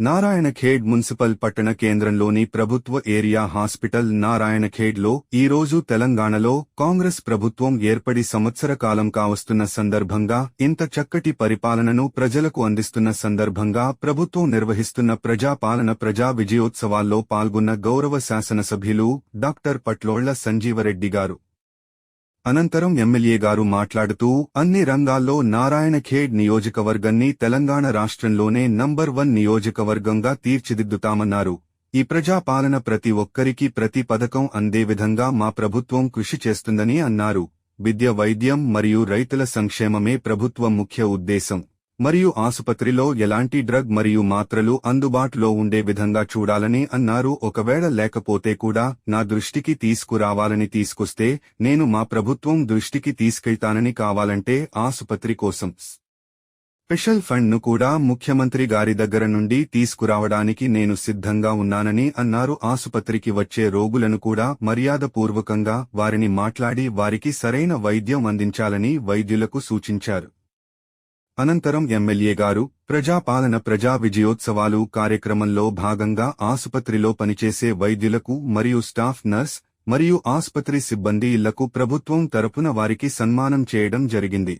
Narayankhed municipal పట్టణ కేంద్రంలోని ప్రభుత్వ ఏరియా హాస్పిటల్ నారాయణఖేడ్లో ఈరోజు తెలంగాణలో కాంగ్రెస్ ప్రభుత్వం ఏర్పడి సంవత్సర కాలం కావస్తున్న సందర్భంగా ఇంత చక్కటి పరిపాలనను ప్రజలకు అందిస్తున్న సందర్భంగా ప్రభుత్వం నిర్వహిస్తున్న ప్రజాపాలన ప్రజా విజయోత్సవాల్లో పాల్గొన్న గౌరవ శాసనసభ్యులు డాక్టర్ పట్లోళ్ళ సంజీవరెడ్డి గారు. అనంతరం ఎమ్మెల్యే గారు మాట్లాడుతూ అన్ని రంగాల్లో నారాయణ ఖేడ్ నియోజకవర్గాన్ని తెలంగాణ రాష్ట్రంలోనే నంబర్ వన్ నియోజకవర్గంగా తీర్చిదిద్దుతామన్నారు. ఈ ప్రజాపాలన ప్రతి ఒక్కరికి ప్రతి పథకం అందే విధంగా మా ప్రభుత్వం కృషి చేస్తుందని అన్నారు. విద్య వైద్యం మరియు రైతుల సంక్షేమమే ప్రభుత్వ ముఖ్య ఉద్దేశం. మరియు ఆసుపత్రిలో ఎలాంటి డ్రగ్ మరియు మాత్రలు అందుబాటులో ఉండే విధంగా చూడాలని అన్నారు. ఒకవేళ లేకపోతే కూడా నా దృష్టికి తీసుకురావాలని తీసుకొస్తే నేను మా ప్రభుత్వం దృష్టికి తీసుకెళ్తానని కావాలంటే ఆసుపత్రి కోసం స్పెషల్ ఫండ్ను కూడా ముఖ్యమంత్రి గారి దగ్గర నుండి తీసుకురావడానికి నేను సిద్ధంగా ఉన్నానని అన్నారు. ఆసుపత్రికి వచ్చే రోగులను కూడా మర్యాదపూర్వకంగా వారిని మాట్లాడి వారికి సరైన వైద్యం అందించాలని వైద్యులకు సూచించారు. అనంతరం ఎమ్మెల్యే గారు ప్రజాపాలన ప్రజా విజయోత్సవాలు కార్యక్రమంలో భాగంగా ఆసుపత్రిలో పనిచేసే వైద్యులకు మరియు స్టాఫ్ నర్స్ మరియు ఆసుపత్రి సిబ్బంది ఇళ్ళకు ప్రభుత్వం తరపున వారికి సన్మానం చేయడం జరిగింది.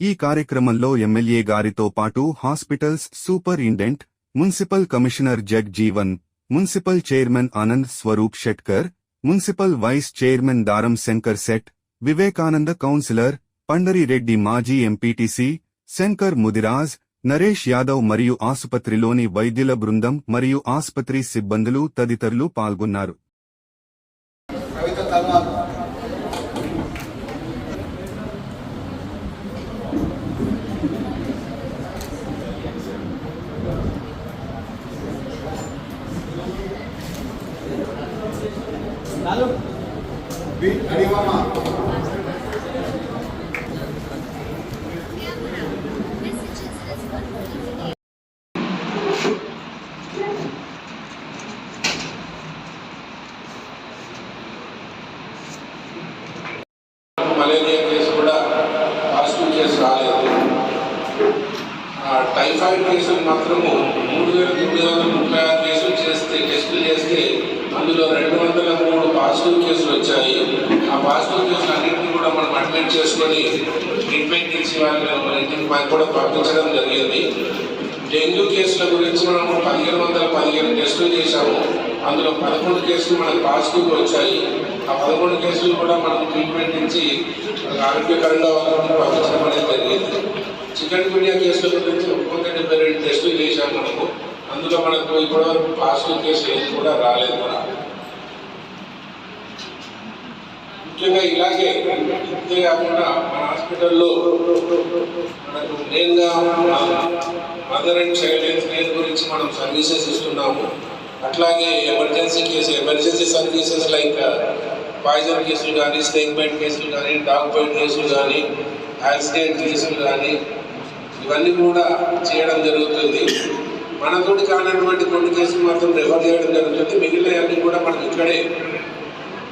ఈ కార్యక్రమంలో ఎమ్మెల్యే గారితో పాటు hospitals superintendent municipal commissioner Jag Jeevan municipal chairman Anand Swaroop Shetkar municipal vice chairman Daram Shankar set Vivekananda councillor Pandarireddy మాజీ ఎంపీటీసీ శంకర్ ముదిరాజ్ నరేష్ యాదవ్ మరియు ఆసుపత్రిలోని వైద్యుల బృందం మరియు ఆసుపత్రి సిబ్బందులు తదితరులు పాల్గొన్నారు కవిత తర్వాత బి అడిమమ్మ మలేరియా కేసు కూడా పాజిటివ్ కేసు రాలేదు ఆ, కేసులు మాత్రము మూడు వేల తొమ్మిది వందల ముప్పై ఆరు కేసులు చేస్తే టెస్టులు చేస్తే అందులో రెండు వందల మూడు పాజిటివ్ కేసులు వచ్చాయి. ఆ పాజిటివ్ కేసులు అన్నింటినీ కూడా మనం అడ్మిట్ చేసుకొని ట్రీట్మెంట్ ఇచ్చి వాళ్ళని ఇంటికి పై కూడా పంపించడం జరిగింది. డెంగ్యూ కేసుల గురించి మనం పదిహేను వందల పదిహేను టెస్టులు చేశాము. అందులో పదకొండు కేసులు మనకు పాజిటివ్ వచ్చాయి. ఆ పదకొండు కేసులు కూడా మనం ట్రీట్మెంట్ ఇచ్చి ఆరోగ్యకరంగా వాళ్ళని పంపించడం అనేది జరిగింది. చికెన్ గున్యా కేసుల గురించి ఒక్కొక్క డెబ్బై రెండు టెస్టులు చేశాం మనకు అందులో మనకు ఇప్పటివరకు పాజిటివ్ కేసు ఏది కూడా రాలేదు కూడా. ముఖ్యంగా ఇలాగే ఇంతే కాకుండా మన హాస్పిటల్లో మనకు మెయిన్గా mother and child health care గురించి మనం సర్వీసెస్ ఇస్తున్నాము. అట్లాగే emergency case emergency services like poison కేసులు కానీ స్నేక్ బైట్ కేసులు కానీ డాగ్ బైట్ కేసులు కానీ యాక్సిడెంట్ కేసులు కానీ ఇవన్నీ కూడా చేయడం జరుగుతుంది. మనతోటి కానటువంటి కొన్ని కేసులు మాత్రం రిఫర్ చేయడం జరుగుతుంది. మిగిలినవన్నీ కూడా మనం ఇక్కడే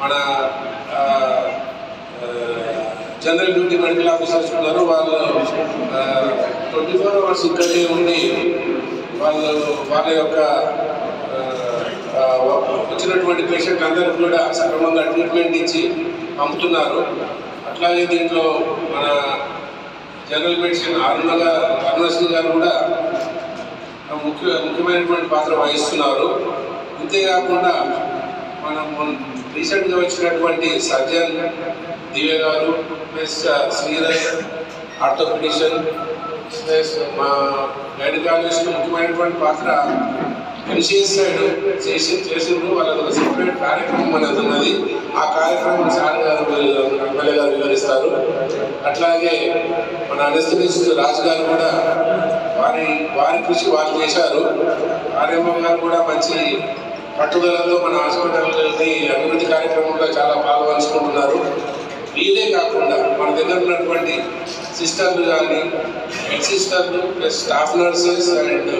మన జనరల్ డ్యూటీ మెడికల్ ఆఫీసర్స్ ఉన్నారు. వాళ్ళు ట్వంటీ ఫోర్ అవర్స్ ఇక్కడే ఉండి వాళ్ళు వాళ్ళ యొక్క వచ్చినటువంటి పేషెంట్ అందరికి కూడా సక్రమంగా ట్రీట్మెంట్ ఇచ్చి పంపుతున్నారు. అట్లాగే దీంట్లో మన జనరల్ మెడిసిన్ అరుణ గారు గారు కూడా ముఖ్య ముఖ్యమైనటువంటి పాత్ర వహిస్తున్నారు. అంతేకాకుండా మనం రీసెంట్గా వచ్చినటువంటి సర్జన్ దివ్య గారు ప్లస్ శ్రీరస్ ఆర్థోపెడిషన్ ప్లస్ మా గైనకాలజిస్ట్ ముఖ్యమైనటువంటి పాత్ర కృషి సైడ్ చేసి చేసిండ్రు. వాళ్ళకి ఒక సెపరేట్ కార్యక్రమం అనేది ఉన్నది. ఆ కార్యక్రమం సార్ గారు ఎమ్మెల్యే గారు వివరిస్తారు. అట్లాగే మన అనస్థిస్ట్ రాజు గారు కూడా వారి వారి కృషి వారు చేశారు. ఆర్యమ్మ గారు కూడా మంచి పట్టుదలతో మన హాస్పిటల్ని అభివృద్ధి కార్యక్రమంలో చాలా పాల్పంచుకుంటున్నారు వీరే కాకుండా మన దగ్గర ఉన్నటువంటి సిస్టర్లు కానీ head సిస్టర్లు plus staff nurses and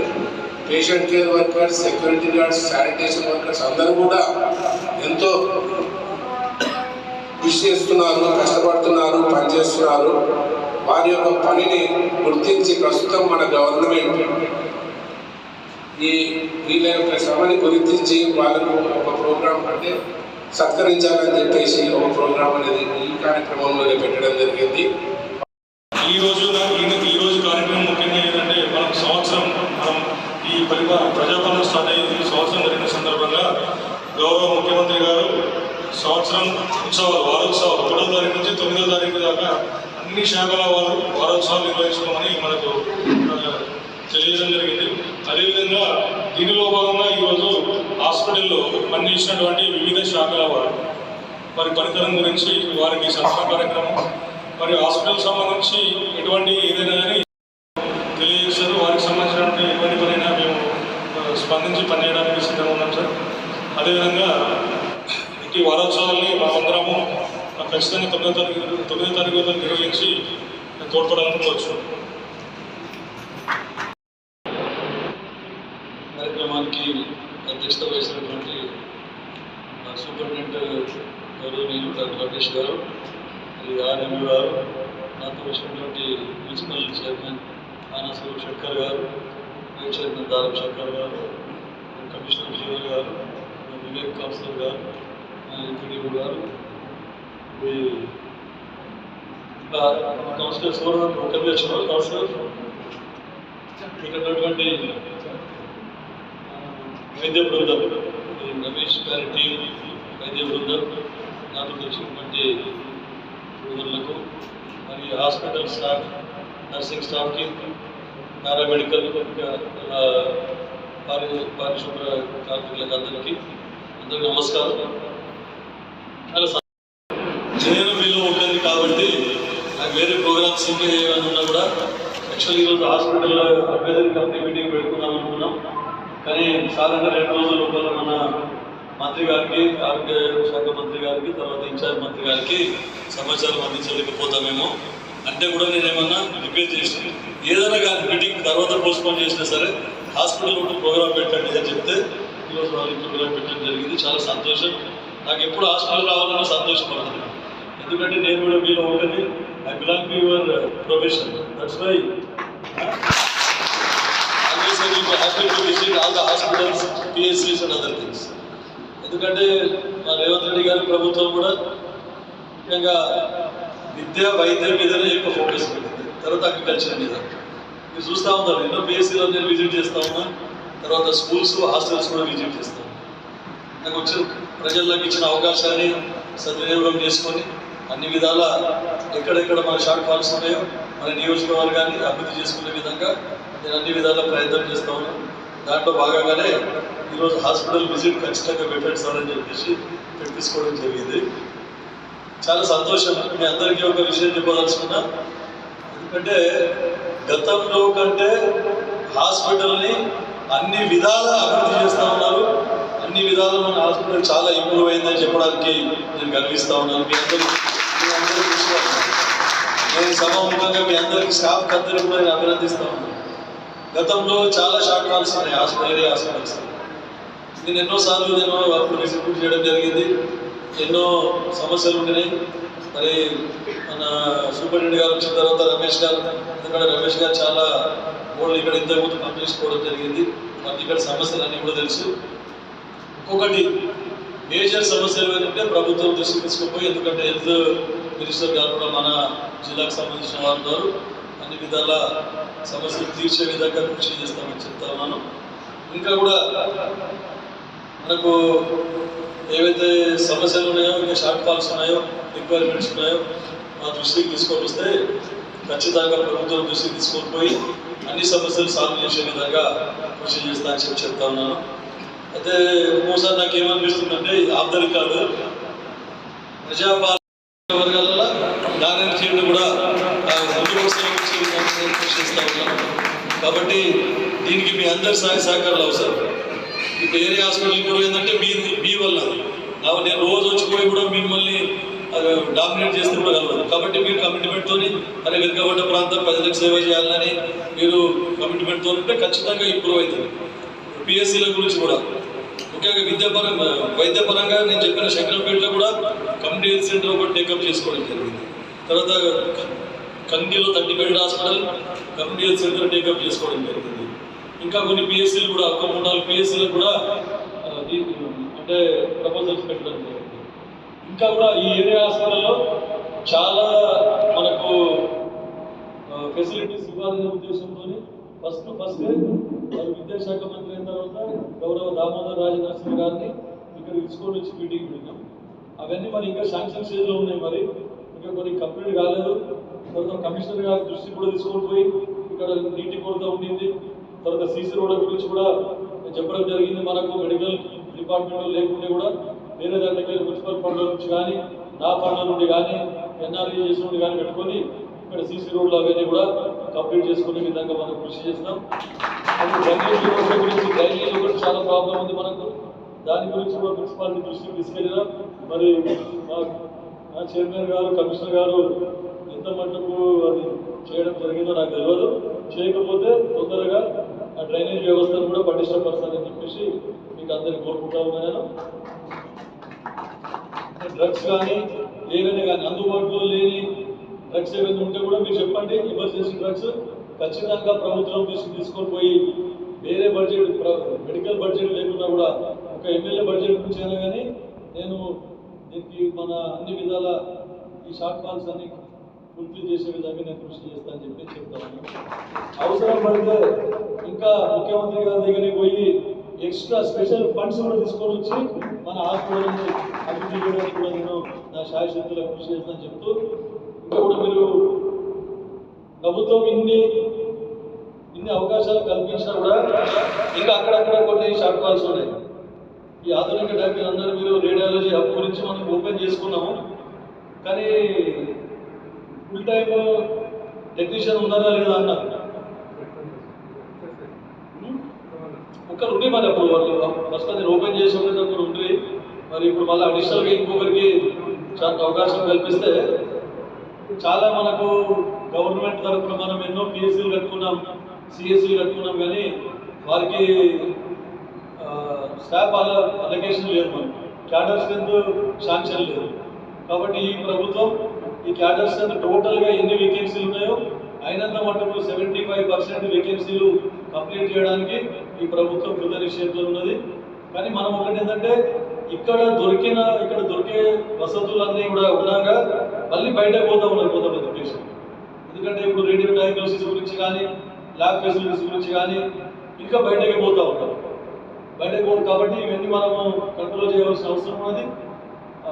patient care workers security guards sanitation workers అందరూ కూడా ఎంతో కృషి చేస్తున్నారు కష్టపడుతున్నారు పనిచేస్తున్నారు. వారి యొక్క పనిని గుర్తించి ప్రస్తుతం మన గవర్నమెంట్ ఈ వీళ్ళ యొక్క శ్రమని గుర్తించి వాళ్ళకు ఒక ప్రోగ్రాం అంటే సత్కరించాలని చెప్పేసి ఒక ప్రోగ్రాం అనేది ఈ కార్యక్రమంలో పెట్టడం జరిగింది. ఈ రోజు ఈయనకి ఈ- రోజు కార్యక్రమం ముఖ్యంగా ఏంటంటే మనం సంవత్సరం మనం ఈ పరిపాలన ప్రజాపాలన స్టార్ట్ అయ్యేది. సంవత్సరం జరిగిన సందర్భంగా గౌరవ ముఖ్యమంత్రి గారు సంవత్సరం ఉత్సవాలు వారోత్సవాలు ఒకటో తారీఖు నుంచి తొమ్మిదో తారీఖు దాకా అన్ని శాఖల వారు వారోత్సవాలు అని మనకు తెలియడం తెలియజేయడం జరిగింది. అదేవిధంగా దీనిలో భాగంగా ఈరోజు హాస్పిటల్లో పనిచేసినటువంటి వివిధ శాఖల వారు వారి పనితనం గురించి వారికి సత్కార కార్యక్రమం మరి హాస్పిటల్ సంబంధించి ఎటువంటి ఏదైనా కానీ తెలియజేస్తారు వారికి సంబంధించినటువంటి ఎటువంటి పనైనా మేము స్పందించి పనిచేయడానికి సిద్ధంగా ఉన్నాం సార్. అదేవిధంగా ఇటీ వారోత్సవాల్ని మనమందరము ఖచ్చితంగా తొమ్మిదో తారీఖు తొమ్మిదో తారీఖు నిర్వహించి తోడ్పడాలనుకోవచ్చు కార్యక్రమానికి అధ్యక్షత వహిస్తున్నటువంటి మా సూపరింటెండెంట్ గౌరవనీయులు డాక్టర్ రమేష్ గారు మరి ఆర్ఎంఓ గారు నాతో వచ్చినటువంటి మున్సిపల్ చైర్మన్ ఆనా స్వరూప్ శంకర్ గారు వైస్ చైర్మన్ దారం శంకర్ గారు కమిషనర్ జీవన్ గారు వివేక్ కౌన్సిలర్ గారు ఎంపీడీఓ గారు ఈ కౌన్సిలర్స్ కూడా సోదరు ఒకరి వచ్చిన కౌన్సిలర్ ఇక్కడ ఉన్నటువంటి వైద్య బృందం రమేష్ గారి టీం వైద్య బృందం నాతో వచ్చినటువంటి సోదరులకు మరి హాస్పిటల్ స్టాఫ్ నర్సింగ్ స్టాఫ్కి పారామెడికల్ ఇంకా పారి పారిశుభ్ర కార్మికులకు అందరికీ అందరికీ నమస్కారం. చాలా సం- నేను మీలో ఉంటుంది కాబట్టి వేరే ప్రోగ్రామ్స్ ఇంకా ఏమైనా ఉన్నా కూడా యాక్చువల్లీ ఈరోజు హాస్పిటల్లో అభ్యర్థి కంపెనీ మీటింగ్ పెట్టుకుందాం అనుకున్నాం. కానీ సార్ అంటే రెండు రోజుల లోపల మన మంత్రి గారికి ఆరోగ్య శాఖ మంత్రి గారికి తర్వాత ఇన్ఛార్జ్ మంత్రి గారికి సమాచారం అందించలేకపోతామేమో అంటే కూడా నేను ఏమన్నా రిపేర్ చేసి ఏదైనా కానీ మీటింగ్ తర్వాత పోస్ట్పోన్ చేసినా సరే హాస్పిటల్ ఉంటూ ప్రోగ్రామ్ పెట్టండి అని చెప్తే ఈరోజు వాళ్ళు ప్రోగ్రామ్ పెట్టడం జరిగింది. చాలా సంతోషం. నాకు ఎప్పుడు హాస్పిటల్ రావాలన్నా సంతోషపడుతుంది ఎందుకంటే నేను కూడా మీలో ఒకటి. I belong to your profession that's why always I will be happy to visit ఎందుకంటే మా రేవంత్ రెడ్డి గారి ప్రభుత్వం కూడా ముఖ్యంగా విద్య వైద్యం మీదనే ఎక్కువ ఫోకస్ పెట్టింది. తర్వాత అగ్రికల్చర్ మీద. మీరు చూస్తూ ఉన్నారు ఎన్నో పిఎస్సీలో నేను విజిట్ చేస్తూ ఉన్నా. తర్వాత స్కూల్స్ హాస్టల్స్ కూడా విజిట్ చేస్తాను నాకు వచ్చిన ప్రజల్లోకి ఇచ్చిన అవకాశాన్ని సద్వినియోగం చేసుకొని అన్ని విధాల ఎక్కడెక్కడ మన షార్ట్ ఫాల్స్ ఉన్నాయో మన నియోజకవర్గాన్ని అభివృద్ధి చేసుకునే విధంగా నేను అన్ని విధాల ప్రయత్నం చేస్తా ఉన్నాను. దాంట్లో భాగంగానే ఈరోజు హాస్పిటల్ విజిట్ ఖచ్చితంగా పెట్టండి సార్ అని చెప్పేసి పెట్టించుకోవడం జరిగింది. చాలా సంతోషం. మీ అందరికీ ఒక విషయం చెప్పదలుచుకున్నా. ఎందుకంటే గతంలో కంటే హాస్పిటల్ని అన్ని విధాల అభివృద్ధి చేస్తూ ఉన్నారు. అన్ని విధాల మన హాస్పిటల్ చాలా ఇంప్రూవ్ అయిందని చెప్పడానికి నేను గర్విస్తూ ఉన్నాను. మీ అందరూ నేను సభాముఖంగా మీ అందరికీ స్టాఫ్ అందరికీ కూడా నేను అభినందిస్తా గతంలో చాలా షార్ట్ కాల్స్ ఉన్నాయి హాస్పిటల్ ఏరియా హాస్పిటల్స్ నేను ఎన్నోసార్లు నేను అప్పుడు విజిట్ చేయడం జరిగింది. ఎన్నో సమస్యలు ఉండినాయి. మరి మన సూపరింటెండెంట్ గారు వచ్చిన తర్వాత రమేష్ గారు ఎందుకంటే రమేష్ గారు చాలా ఓళ్ళు ఇక్కడ ఇంతకుముందు పనిచేసుకోవడం జరిగింది. మనకి ఇక్కడ సమస్యలు అన్నీ కూడా తెలుసు. ఇంకొకటి మేజర్ సమస్యలు ఏంటంటే ప్రభుత్వం దృష్టికి తీసుకుపోయి ఎందుకంటే హెల్త్ మినిస్టర్ గారు కూడా మన జిల్లాకు సంబంధించిన వారు గారు అన్ని విధాల సమస్యలు తీర్చే విధంగా కృషి చేస్తామని చెప్తా ఉన్నాను. ఇంకా కూడా మనకు ఏవైతే సమస్యలు ఉన్నాయో ఇంకా షార్ట్ ఫాల్స్ ఉన్నాయో రిక్వైర్మెంట్స్ ఉన్నాయో మా దృష్టికి తీసుకొని వస్తే ఖచ్చితంగా ప్రభుత్వం దృష్టికి తీసుకొని పోయి అన్ని సమస్యలు సాల్వ్ చేసే విధంగా కృషి చేస్తా అని చెప్పి చెప్తా ఉన్నాను. అయితే ఒక్కోసారి నాకు ఏమనిపిస్తుందంటే ఆఫ్ ద రికార్డు ప్రజాపాలన నారాయణ చేయడం కూడా ఆ, కాబట్టి దీనికి మీ అందరి సహాయ సహకారాలు అవసరం. ఇప్పుడు ఏరియా హాస్పిటల్ ఇంప్రూవ్ అయిందంటే మీ మీ వల్ల. కాబట్టి నేను రోజు వచ్చిపోయి కూడా మిమ్మల్ని డామినేట్ చేస్తే కూడా కలవదు. కాబట్టి మీరు కమిట్మెంట్తో అరే వెనుకబడ్డ ప్రాంతం ప్రజలకు సేవ చేయాలని మీరు కమిట్మెంట్తో ఉంటే ఖచ్చితంగా ఇంప్రూవ్ అవుతుంది పిఎస్సీల గురించి కూడా. ముఖ్యంగా విద్యాపరంగా వైద్యపరంగా నేను చెప్పిన శంకరంపేటలో కూడా కమ్యూనిటీ సెంటర్ ఒకటి టేకప్ చేసుకోవడం జరిగింది. తర్వాత కందిలో thirty bed hospital community centre take up చేసుకోవడం జరిగింది ఇంకా కొన్ని పిఎస్సీలు కూడా ఒక మూడు నాలుగు పిఎస్సీలు కూడా అంటే ప్రపోజల్స్ పెట్టడం జరిగింది ఇంకా కూడా ఈ ఏరియా హాస్పిటల్లో చాలా మనకు ఫెసిలిటీస్ ఇవ్వాలనే ఉద్దేశంతో ఫస్ట్ ఫస్ట్ విద్యాశాఖ మంత్రి అయిన తర్వాత గౌరవ దామోదర్ రాజనరసింహ గారిని ఇక్కడ తీసుకొని వచ్చి మీటింగ్ పెట్టినాం అవన్నీ మరి ఇంకా శాంక్షన్ స్టేజ్లో ఉన్నాయి మరి. ఇంకా కొన్ని కంప్లీట్ కాలేదు. తర్వాత కమిషనర్ గారి దృష్టి కూడా తీసుకొని పోయి ఇక్కడ నీటి కొరత ఉండింది. తర్వాత సీసీ రోడ్ల గురించి కూడా చెప్పడం జరిగింది. మనకు మెడికల్ డిపార్ట్మెంట్ లేకుంటే కూడా వేరే దాని దగ్గర మున్సిపల్ ఫండ్ల నుంచి కానీ నా ఫండ్ల నుండి కానీ ఎన్ఆర్ఈ నుండి కానీ పెట్టుకొని ఇక్కడ సీసీ రోడ్లు అవన్నీ కూడా కంప్లీట్ చేసుకునే విధంగా మనం కృషి చేస్తాం. అది డ్రైనేజ్ గురించి డ్రైనేజ్ కూడా చాలా ప్రాబ్లం ఉంది మనకు. దాని గురించి కూడా మున్సిపాలిటీ దృష్టికి తీసుకెళ్ళినా మరి చైర్మన్ గారు కమిషనర్ గారు ఎంత మటుకు అది చేయడం జరిగిందో నాకు తెలియదు చేయకపోతే తొందరగా ఆ డ్రైనేజ్ వ్యవస్థను కూడా పటిష్టపరచాలని చెప్పేసి మీకు అందరికి కోరుకుంటా ఉన్నాను డ్రగ్స్ కానీ ఏవైనా కానీ అందుబాటులో లేని డ్రగ్స్ ఏమైనా ఉంటే కూడా మీరు చెప్పండి. ఎమర్జెన్సీ డ్రగ్స్ ఖచ్చితంగా ప్రభుత్వం తీసుకొని పోయి వేరే బడ్జెట్ మెడికల్ బడ్జెట్ లేకుండా కూడా ఒక ఎమ్మెల్యే బడ్జెట్ నుంచి అయినా కానీ నేను దీనికి మన అన్ని విధాల ఈ షార్ట్ ఫాల్స్ అన్ని పూర్తి చేసే విధంగా నేను కృషి చేస్తానని చెప్పి చెప్తాను. అవసరం పడితే ఇంకా ముఖ్యమంత్రి గారి దగ్గరికి పోయి ఎక్స్ట్రా స్పెషల్ ఫండ్స్ కూడా తీసుకొని వచ్చి మన హాస్పిటల్ని అభివృద్ధి చేయడానికి కూడా నేను నా శాయశక్తుల కృషి చేస్తానని చెప్తూ ఇంకా కూడా మీరు ప్రభుత్వం ఇన్ని ఇన్ని అవకాశాలు కల్పించినా కూడా ఇంకా అక్కడక్కడ కొన్ని షార్ట్ ఫాల్స్ ఉన్నాయి. ఈ ఆధునిక డాక్టర్ అందరూ మీరు రేడియాలజీ హబ్ గురించి మనం ఓపెన్ చేసుకున్నాము. కానీ ఫుల్ టైం టెక్నీషియన్ ఉన్నారా లేదా అన్నారు ఒకరు ఉండి మరి అప్పుడు వాళ్ళు ఫస్ట్ అది ఓపెన్ చేసి ఒకరు ఉండి మరి ఇప్పుడు మళ్ళీ అడిషనల్గా ఇంకొకరికి చాలా అవకాశం కల్పిస్తే చాలా మనకు గవర్నమెంట్ తరఫున మనం ఎన్నో పిఎస్సీలు కట్టుకున్నాం సిఎస్సీలు కట్టుకున్నాం కానీ వారికి స్టాఫ్ అలా అలొకేషన్ లేదు మనకి. క్యాడర్ స్ట్రెంత్ శాంక్షన్ లేదు. కాబట్టి ఈ ప్రభుత్వం ఈ క్యాడర్ స్ట్రెంత్ టోటల్గా ఎన్ని వేకెన్సీలు ఉన్నాయో అయినంత మటుకు సెవెంటీ ఫైవ్ పర్సెంట్ వేకెన్సీలు కంప్లీట్ చేయడానికి ఈ ప్రభుత్వం కృత నిశ్చయంతో ఉన్నది. కానీ మనం ఒకటి ఏంటంటే ఇక్కడ దొరికిన ఇక్కడ దొరికే వసతులన్నీ కూడా ఉన్నాగా మళ్ళీ బయటకు పోతా ఉన్నారు కొంతమంది పేషెంట్ ఎందుకంటే ఇప్పుడు రేడియో డయాగ్నోసిస్ గురించి కానీ ల్యాబ్ ఫెసిలిటీస్ గురించి కానీ ఇంకా బయటకి పోతూ ఉంటారు బయటకు పోదు కాబట్టి ఇవన్నీ మనము కంట్రోల్ చేయవలసిన అవసరం ఉన్నది.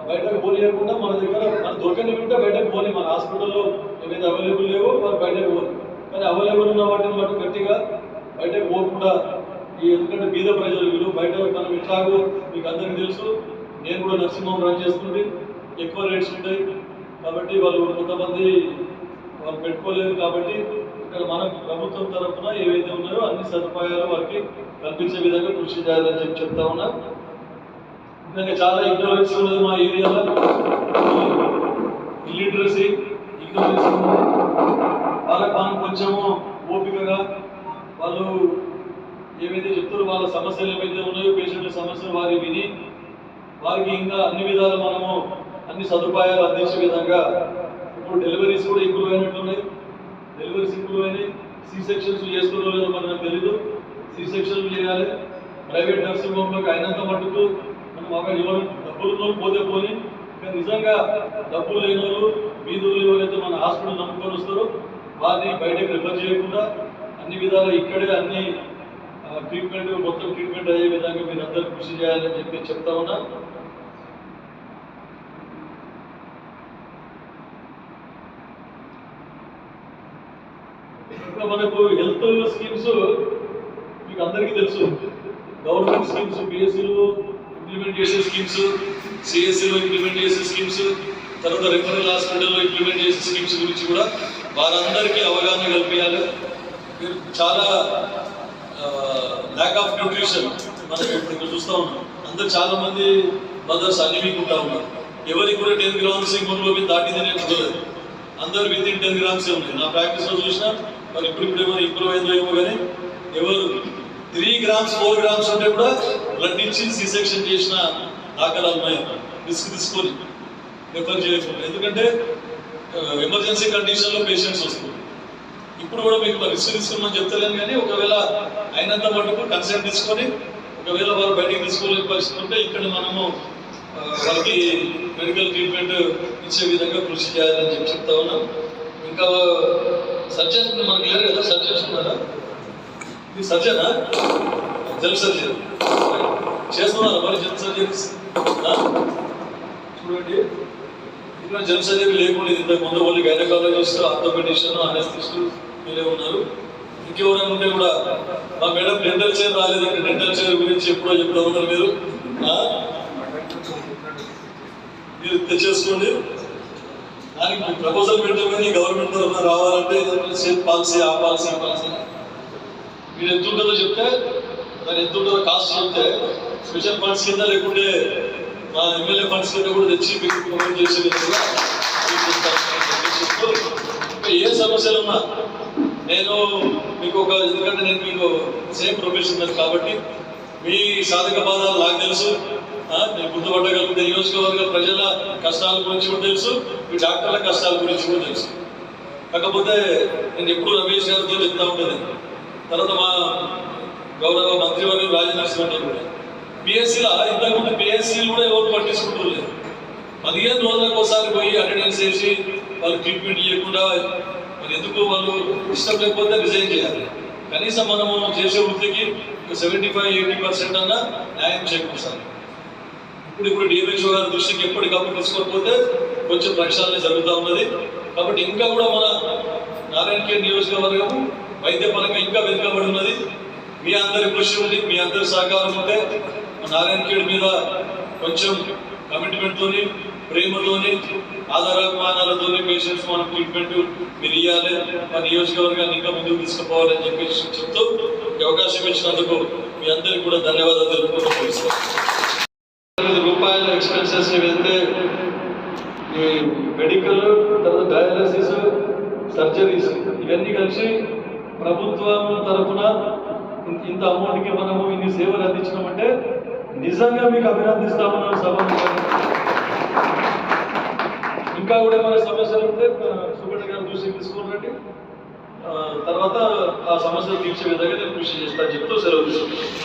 బయటకు పోలేకుండా మన దగ్గర మన దొరకని ఉంటే బయటకు పోలే మన హాస్పిటల్లో ఏవైతే అవైలబుల్ లేవో వారు బయటకు పోని కానీ అవైలబుల్ ఉన్న వాటిని మటు గట్టిగా బయటకు పోకుండా ఈ ఎందుకంటే బీద ప్రజలు వీళ్ళు బయట మనం ఇట్లాగో మీకు అందరికీ తెలుసు నేను కూడా నర్సింహం రన్ చేస్తుంది ఎక్కువ రేట్స్ ఉంటాయి. కాబట్టి వాళ్ళు కొంతమంది వాళ్ళు పెట్టుకోలేరు కాబట్టి ఇక్కడ మనకు ప్రభుత్వం తరఫున ఏవైతే ఉన్నాయో అన్ని సదుపాయాలు వారికి కల్పించే విధంగా కృషి చేయాలని చెప్పి చెప్తా ఉన్నా. ఇంకా చాలా ఇగ్నోరెన్స్ ఉన్నది మా ఏరియాలో. ఇల్లిటరసీ ఇగ్నోరెన్స్ ఉన్నది. వాళ్ళకి మనం కొంచెము ఓపికగా వాళ్ళు ఏవైతే చెప్తారో వాళ్ళ సమస్యలు ఏవైతే ఉన్నాయో పేషెంట్ల సమస్యలు వారి విని వారికి ఇంకా అన్ని విధాలు మనము అన్ని సదుపాయాలు అందించే విధంగా ఇప్పుడు డెలివరీస్ కూడా ఇంప్రూవ్ డెలివరీ సింపుల్ ఇంప్రూవ్ అయినాయి సి సెక్షన్స్ చేసుకోవడం లేదో మనకు నాకు తెలీదు. సి సెక్షన్లు చేయాలి. ప్రైవేట్ నర్సింగ్ హోమ్లోకి అయినంత మటుకు మనం అక్కడ ఎవరు డబ్బులు పోతే పోని. కానీ నిజంగా డబ్బులు లేని వాళ్ళు వీధులు ఎవరైతే మన హాస్పిటల్ నమ్ముకొని వస్తారో. వారిని బయటకు రిఫర్ చేయకుండా అన్ని విధాలు ఇక్కడే అన్ని ట్రీట్మెంట్ మొత్తం ట్రీట్మెంట్ అయ్యే విధంగా మీరు అందరూ కృషి చేయాలని చెప్పి చెప్తా ఉన్నా. ఇంకా మనకు హెల్త్ స్కీమ్స్ మీకు అందరికీ తెలుసు. గవర్నమెంట్ స్కీమ్స్ పిఎస్సీలు ఇంప్లిమెంట్ చేసే స్కీమ్స్ సిఎస్సీలో ఇంప్లిమెంట్ చేసే స్కీమ్స్ తర్వాత రిఫరల్ హాస్పిటల్లో ఇంప్లిమెంట్ చేసే స్కీమ్స్ గురించి కూడా వారందరికీ అవగాహన కల్పించాలి. మీరు చాలా ల్యాక్ ఆఫ్ న్యూట్రిషన్ మనకి ఇప్పుడు చూస్తూ చూస్తా ఉన్నాం. అందరు చాలా మంది మదర్స్ అనిమిక్ ఉంటా ఉన్నారు. ఎవరికి కూడా టెన్ గ్రామ్స్ హిమోగ్లోబిన్ దాటిందనే చూడలేదు అందరు విత్ ఇన్ టెన్ గ్రామ్స్ ఉన్నాయి. నా ప్రాక్టీస్లో చూసినా మరి ఇప్పుడు ఇప్పుడు ఏమో ఇంప్రూవ్ అయిందో ఏమో కానీ ఎవరు త్రీ గ్రామ్స్ ఫోర్ గ్రామ్స్ ఉంటే కూడా బ్లడ్ ఇచ్చి సి సెక్షన్ చేసిన దాఖలాలు ఉన్నాయి. రిస్క్ తీసుకొని రిఫర్ చేయకుండా ఎందుకంటే ఎమర్జెన్సీ కండిషన్లో పేషెంట్స్ వస్తుంది ఇప్పుడు కూడా మీకు రిస్క్ తీసుకోమని చెప్తలేను కానీ ఒకవేళ అయినంత మటుకు కన్సెంట్ తీసుకొని ఒకవేళ వారు బయటికి తీసుకోలేని పరిస్థితి ఉంటే ఇక్కడ మనము ఆ, వాళ్ళకి మెడికల్ ట్రీట్మెంట్ ఇచ్చే విధంగా కృషి చేయాలని చెప్పి చెప్తా ఉన్నాం. ఇంకా సర్జన్ మనకు లేదు కదా సర్జన్స్ ఉన్నారా ఇది సర్జనా జల్ సర్జన్ చేస్తున్నారా మరి జల్ సర్జరీస్ చూడండి. ఇంకా జల్ సర్జరీ లేకుండా ఇంతకు ముందు వాళ్ళు గైనకాలజిస్ట్ ఆర్థోపెడిషన్ అనెస్థిస్ట్ మీరే ఉన్నారు. ఇంకెవరైనా ఉంటే కూడా మా మేడం డెంటల్ చైర్ రాలేదు ఇక్కడ డెంటల్ చైర్ గురించి ఎప్పుడో చెప్తా ఉన్నారు మీరు. మీరు తెచ్చేసుకోండి. దానికి ప్రపోజల్ పెట్టమని గవర్నమెంట్ తరఫున రావాలంటే సేఫ్ పాలసీ ఆ పాలసీ ఈ పాలసీ. మీరు ఎంత ఉంటుందో చెప్తే దాని ఎంత ఉంటుందో కాస్ట్ చెప్తే స్పెషల్ ఫండ్స్ కింద లేకుంటే మా ఎమ్మెల్యే ఫండ్స్ కింద కూడా తెచ్చి మీకు ప్రొవైడ్ చేసే విధంగా చెప్తాను చెప్తూ, ఇంకా ఏ సమస్యలు ఉన్నా నేను మీకు ఒక ఎందుకంటే నేను మీకు సేమ్ ప్రొఫెషనల్ కాబట్టి మీ సాధక బాధలు నాకు తెలుసు. నేను గుర్తుపట్టగలిగితే నియోజకవర్గ ప్రజల కష్టాల గురించి కూడా తెలుసు మీ డాక్టర్ల కష్టాల గురించి కూడా తెలుసు. కాకపోతే నేను ఎప్పుడు రమేష్ గారితో చెప్తా ఉంటుంది తర్వాత మా గౌరవ మంత్రివర్గం రాజనరసింహ కూడా. పిఎస్సీలో ఇంతకుముందు పిఎస్సీలు కూడా ఎవరు పట్టించుకుంటూ లేదు. పదిహేను రోజులకు ఒకసారి పోయి అటెండెన్స్ వేసి వాళ్ళు ట్రీట్మెంట్ ఇవ్వకుండా మరి ఎందుకు వాళ్ళు ఇష్టం లేకపోతే రిజైన్ చేయాలి. కనీసం మనము చేసే వృత్తికి సెవెంటీ ఫైవ్ ఎయిటీ పర్సెంట్ అన్నా న్యాయం చేకూర్చాలి ఇప్పుడు ఇప్పుడు డిఎంహెచ్ఓ గారి దృష్టికి ఎప్పటికప్పుడు తీసుకోకపోతే కొంచెం ప్రక్షాళన జరుగుతూ ఉన్నది. కాబట్టి ఇంకా కూడా మన నారాయణ కేర్ నియోజకవర్గం వైద్యపరంగా ఇంకా వెనుకబడి ఉన్నది. మీ అందరి కృషి ఉండి మీ అందరి సహకారం ఉంటే నారాయణ ఖేడ్ మీద కొంచెం కమిట్మెంట్తోని ప్రేమతోని ఆధారమానాలతోని పేషెంట్స్ మనం ట్రీట్మెంట్ మీరు ఇవ్వాలి మా నియోజకవర్గాన్ని ఇంకా ముందుకు తీసుకుపోవాలని చెప్పేసి చెప్తూ ఈ అవకాశం ఇచ్చినందుకు మీ అందరికీ కూడా ధన్యవాదాలు తెలుపుకుంటూ ముగిస్తాను. ఎక్స్పెన్సెస్ ఏవైతే ఈ మెడికల్ తర్వాత డయాలసిస్ సర్జరీస్ ఇవన్నీ కలిసి ప్రభుత్వం తరఫున ఇంత- అమౌంట్కి మనము ఇన్ని సేవలు అందించినామంటే నిజంగా మీకు అభినందిస్తామన్నాం సభ ఇంకా కూడా ఏమైనా సమస్యలు ఉంటే సుగంధ గారు దృష్టికి తీసుకోనండి తర్వాత ఆ సమస్యలు తీర్చే విధంగా నేను కృషి చేస్తాను చెప్తూ సెలవు తీసుకుంటాను